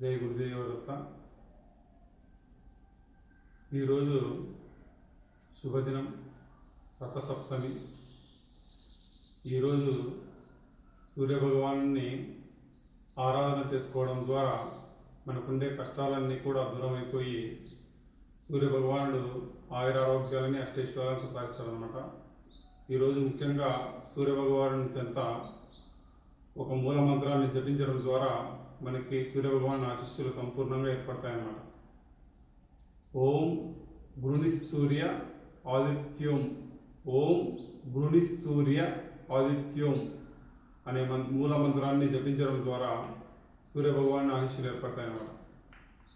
జై గురుదేవదత్త ఈరోజు శుభదినం రథసప్తమి. ఈరోజు సూర్యభగవాన్ని ఆరాధన చేసుకోవడం ద్వారా మనకుండే కష్టాలన్నీ కూడా దూరం అయిపోయి సూర్యభగవానుడు ఆయురారోగ్యాలని అష్టైశ్వర్యాలను సాగిస్తాడనమాట ఈరోజు ముఖ్యంగా సూర్యభగవానుడి చెంత ఒక మూల మంత్రాన్ని జపించడం ద్వారా మనకి సూర్యభగవాన్ ఆశిస్సులు సంపూర్ణంగా ఏర్పడతాయన్నమాట. ఓం గృణి సూర్య ఆదిత్యం. ఓం గృణి సూర్య ఆదిత్యం అనే మన్ మూల మంత్రాన్ని జపించడం ద్వారా సూర్యభగవాన్ ఆశిస్సులు ఏర్పడతాయన్నమాట.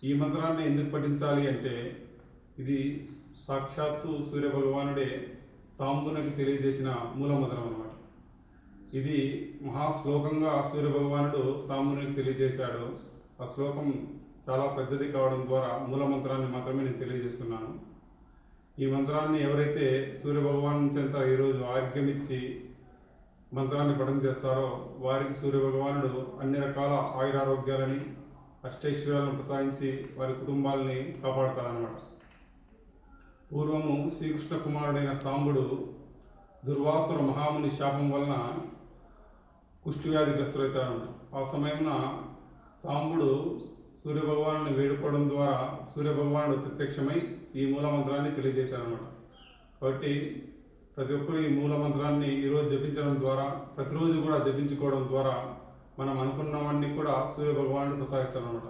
ఈ మంత్రాన్ని ఎందుకు పఠించాలి అంటే ఇది సాక్షాత్తు సూర్యభగవానుడే సాంబునకు తెలియజేసిన మూల మంత్రం అన్నమాట. ఇది మహాశ్లోకంగా సూర్యభగవానుడు సాంబునికి తెలియజేశాడు. ఆ శ్లోకం చాలా పెద్దది కావడం ద్వారా మూల మంత్రాన్ని మాత్రమే నేను తెలియజేస్తున్నాను. ఈ మంత్రాన్ని ఎవరైతే సూర్యభగవాన్ చెంత ఈరోజు ఆరోగ్యం ఇచ్చి మంత్రాన్ని పఠనం చేస్తారో వారికి సూర్యభగవానుడు అన్ని రకాల ఆయురారోగ్యాలని అష్టైశ్వర్యాలను ప్రసాదించి వారి కుటుంబాలని కాపాడతారన్నమాట పూర్వము శ్రీకృష్ణ కుమారుడైన సాంబుడు దుర్వాసుర మహాముని శాపం వలన కుష్ఠవ్యాధిగ్రస్తులవుతాడు ఆ సమయమున సాంబుడు సూర్యభగవాను వేడుకోవడం ద్వారా సూర్యభగవానుడు ప్రత్యక్షమై ఈ మూల మంత్రాన్ని కాబట్టి ప్రతి ఒక్కరు ఈ మూల మంత్రాన్ని ఈరోజు జపించడం ద్వారా ప్రతిరోజు కూడా జపించుకోవడం ద్వారా మనం అనుకున్నవన్నీ కూడా సూర్యభగవానుడు ప్రసాదిస్తారన్నమాట.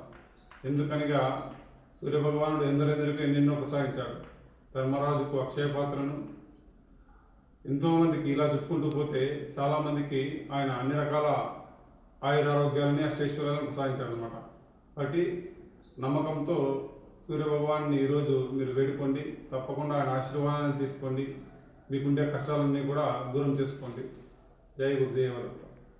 ఎందుకనగా సూర్యభగవానుడు ఎందరెందరికీ ఎన్నెన్నో ప్రసాదించాడు. ధర్మరాజుకు అక్షయ పాత్రను ఎంతోమందికి ఇలా చెప్పుకుంటూ పోతే చాలామందికి ఆయన అన్ని రకాల ఆయురారోగ్యాలని అష్టైశ్వర్యాలను ప్రసాదించాడు అనమాట కాబట్టి నమ్మకంతో సూర్యభగవాన్ని ఈరోజు మీరు వేడుకోండి. తప్పకుండా ఆయన ఆశీర్వాదాన్ని తీసుకోండి మీకుండే కష్టాలన్నీ కూడా దూరం చేసుకోండి. జై గురుదేవదత్త